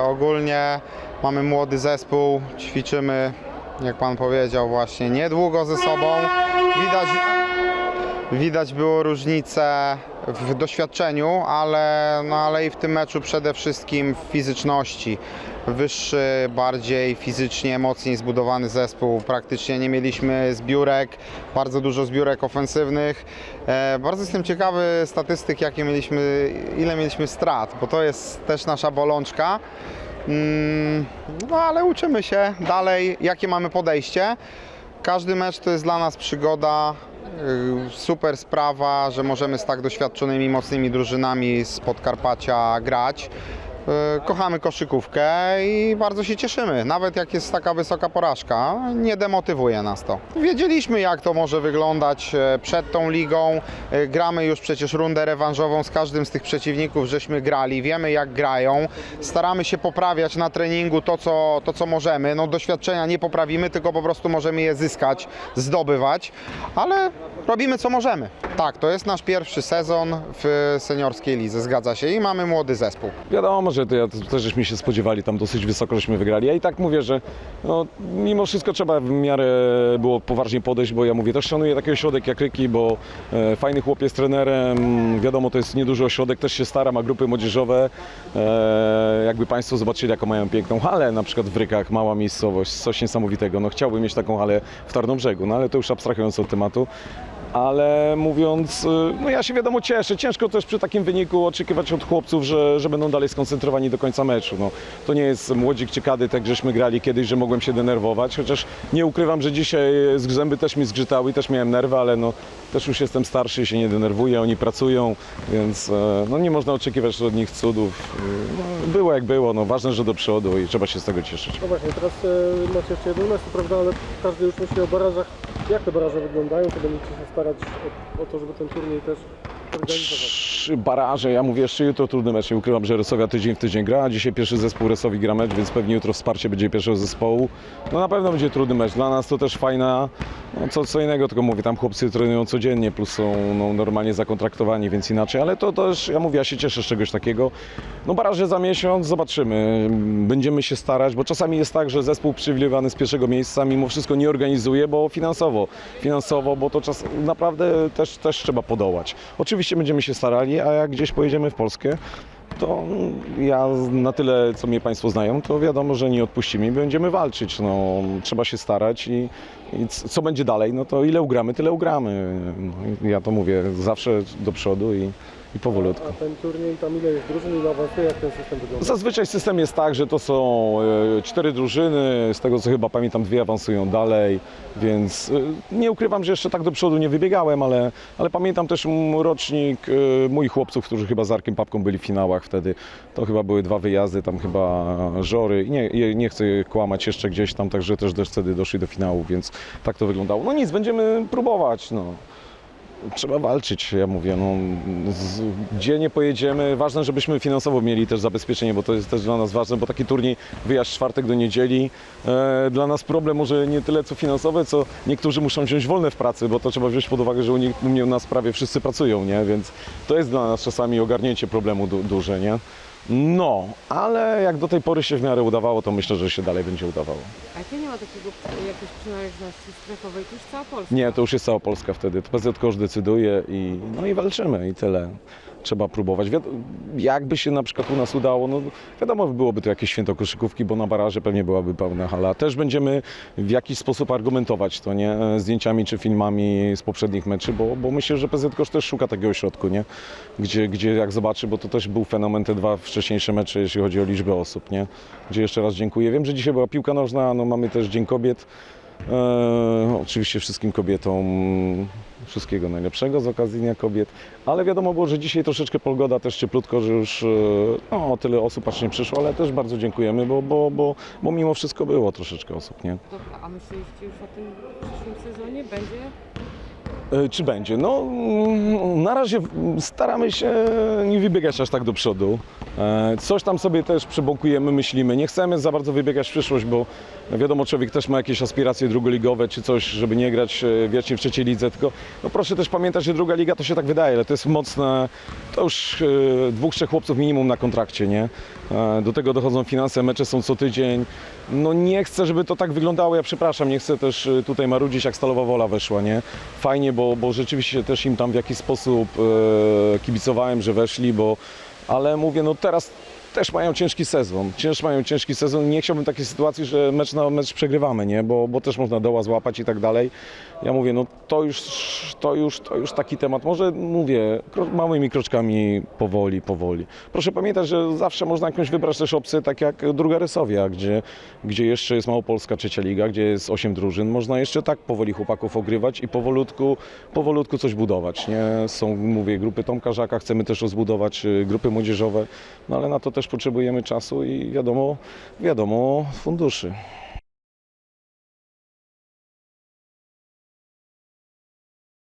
Ogólnie mamy młody zespół, ćwiczymy, jak pan powiedział, właśnie niedługo ze sobą. Widać, widać było różnicę w doświadczeniu, ale, no, ale i w tym meczu przede wszystkim w fizyczności. Wyższy, bardziej fizycznie, mocniej zbudowany zespół. Praktycznie nie mieliśmy zbiórek, bardzo dużo zbiórek ofensywnych. E, bardzo jestem ciekawy statystyk, jakie mieliśmy, ile mieliśmy strat, bo to jest też nasza bolączka. Mm, No ale uczymy się dalej, jakie mamy podejście. Każdy mecz to jest dla nas przygoda. Yy, Super sprawa, że możemy z tak doświadczonymi, mocnymi drużynami z Podkarpacia grać. Yy, Kochamy koszykówkę i bardzo się cieszymy. Nawet jak jest taka wysoka porażka, nie demotywuje nas to. Wiedzieliśmy, jak to może wyglądać e, przed tą ligą. E, Gramy już przecież rundę rewanżową z każdym z tych przeciwników, żeśmy grali. Wiemy, jak grają. Staramy się poprawiać na treningu to, co, to, co możemy. No, doświadczenia nie poprawimy, tylko po prostu możemy je zyskać, zdobywać, ale robimy, co możemy. Tak, to jest nasz pierwszy sezon w seniorskiej lidze, zgadza się, i mamy młody zespół. Wiadomo, to ja, też żeśmy się spodziewali, tam dosyć wysoko żeśmy wygrali. Ja i tak mówię, że no, mimo wszystko trzeba w miarę było poważnie podejść, bo ja mówię, też szanuję taki ośrodek jak Ryki, bo e, fajny chłopiec trenerem, wiadomo, to jest nieduży ośrodek, też się stara, ma grupy młodzieżowe. E, jakby Państwo zobaczyli, jaką mają piękną halę, na przykład w Rykach, mała miejscowość, coś niesamowitego. No chciałbym mieć taką halę w Tarnobrzegu, no ale to już abstrahując od tematu. Ale mówiąc, y, no ja się wiadomo cieszę. Ciężko też przy takim wyniku oczekiwać od chłopców, że, że będą dalej skoncentrowani do końca meczu. No, to nie jest młodzik ciekady, tak żeśmy grali kiedyś, że mogłem się denerwować, chociaż nie ukrywam, że dzisiaj z zęby też mi zgrzytały i też miałem nerwy, ale no, też już jestem starszy się nie denerwuję, oni pracują, więc e, no, nie można oczekiwać od nich cudów. Y, No, było jak było, no, ważne, że do przodu i trzeba się z tego cieszyć. No właśnie, teraz macie jeszcze jedną mecz, prawda, ale każdy już myśli o barażach. Jak te baraże wyglądają? To będziecie się starać o, o to, żeby ten turniej też organizować. Trzy baraże, ja mówię jeszcze jutro trudny mecz, nie ukrywam, że Resowia tydzień w tydzień gra, dzisiaj pierwszy zespół Resowi gra mecz, więc pewnie jutro wsparcie będzie pierwszego zespołu. No na pewno będzie trudny mecz, dla nas to też fajna, no co, co innego, tylko mówię, tam chłopcy trenują codziennie, plus są no, normalnie zakontraktowani, więc inaczej, ale to też, ja mówię, ja się cieszę z czegoś takiego. No baraże za miesiąc, zobaczymy, będziemy się starać, bo czasami jest tak, że zespół przywilejowany z pierwszego miejsca mimo wszystko nie organizuje, bo finansowo, finansowo, bo to czas naprawdę też, też trzeba podołać. Oczywiście będziemy się starali, a jak gdzieś pojedziemy w Polskę, to ja na tyle, co mnie Państwo znają, to wiadomo, że nie odpuścimy i będziemy walczyć. No, trzeba się starać i, i co będzie dalej, no to ile ugramy, tyle ugramy. No, ja to mówię zawsze do przodu i, i powolutku. A ten turniej, tam ile jest drużyn, ile awansuje, jak ten system wygląda? Zazwyczaj system jest tak, że to są e, cztery drużyny, z tego co chyba pamiętam dwie awansują dalej, więc e, nie ukrywam, że jeszcze tak do przodu nie wybiegałem, ale, ale pamiętam też m- rocznik e, moich chłopców, którzy chyba z Arkiem Papką byli w finałach wtedy. To chyba były dwa wyjazdy, tam chyba Żory i nie, nie- nie chcę kłamać jeszcze gdzieś tam, także też też wtedy doszli do finału, więc tak to wyglądało. No nic, będziemy próbować, no. Trzeba walczyć, ja mówię, no, z, gdzie nie pojedziemy, ważne, żebyśmy finansowo mieli też zabezpieczenie, bo to jest też dla nas ważne, bo taki turniej, wyjazd czwartek do niedzieli, e, dla nas problem może nie tyle co finansowe, co niektórzy muszą wziąć wolne w pracy, bo to trzeba wziąć pod uwagę, że u, nich, u mnie u nas prawie wszyscy pracują, nie, więc to jest dla nas czasami ogarnięcie problemu du, duże, nie. No, ale jak do tej pory się w miarę udawało, to myślę, że się dalej będzie udawało. A jakie nie ma takiego jakiejś przynależności strefowej, to już cała Polska. Nie, to już jest cała Polska wtedy. To PZK już decyduje i, no i walczymy i tyle. Trzeba próbować. Jakby się na przykład u nas udało, no wiadomo byłoby to jakieś święto koszykówki, bo na baraże pewnie byłaby pełna hala. Też będziemy w jakiś sposób argumentować to, nie? Zdjęciami czy filmami z poprzednich meczy, bo, bo myślę, że PZK też szuka takiego środku, nie? Gdzie, gdzie jak zobaczy, bo to też był fenomen te dwa wcześniejsze mecze, jeśli chodzi o liczbę osób, nie? Gdzie jeszcze raz dziękuję. Wiem, że dzisiaj była piłka nożna, no mamy też Dzień Kobiet. E, oczywiście wszystkim kobietom wszystkiego najlepszego z okazji Dnia Kobiet, ale wiadomo było, że dzisiaj troszeczkę pogoda też cieplutko, że już e, no, o tyle osób aż nie przyszło, ale też bardzo dziękujemy, bo, bo, bo, bo mimo wszystko było troszeczkę osób, nie? Dobra, a myśleliście już o tym przyszłym sezonie? Będzie? E, Czy będzie? No, mm, na razie staramy się nie wybiegać aż tak do przodu. E, Coś tam sobie też przebokujemy, myślimy. Nie chcemy za bardzo wybiegać w przyszłość, bo wiadomo, człowiek też ma jakieś aspiracje drugoligowe czy coś, żeby nie grać e, wiecznie w trzeciej lidze. Tylko no proszę też pamiętać, że druga liga to się tak wydaje, ale to jest mocne, to już e, dwóch, trzech chłopców minimum na kontrakcie, nie? Do tego dochodzą finanse, mecze są co tydzień. No nie chcę, żeby to tak wyglądało, ja przepraszam, nie chcę też tutaj marudzić, jak Stalowa Wola weszła, nie? Fajnie, bo, bo rzeczywiście też im tam w jakiś sposób e, kibicowałem, że weszli, bo... Ale mówię, no teraz też mają ciężki sezon. Też mają ciężki sezon. Nie chciałbym takiej sytuacji, że mecz na mecz przegrywamy, nie? Bo, bo też można doła złapać i tak dalej. Ja mówię, no to już, to już, to już taki temat. Może mówię, małymi kroczkami powoli, powoli. Proszę pamiętać, że zawsze można jakąś wybrać też opcję, tak jak druga Rysowia, gdzie, gdzie jeszcze jest Małopolska trzecia liga, gdzie jest 8 drużyn. Można jeszcze tak powoli chłopaków ogrywać i powolutku, powolutku coś budować, nie? Są, mówię, grupy Tomka Żaka, chcemy też rozbudować y, grupy młodzieżowe, no ale na to też potrzebujemy czasu i wiadomo, wiadomo funduszy.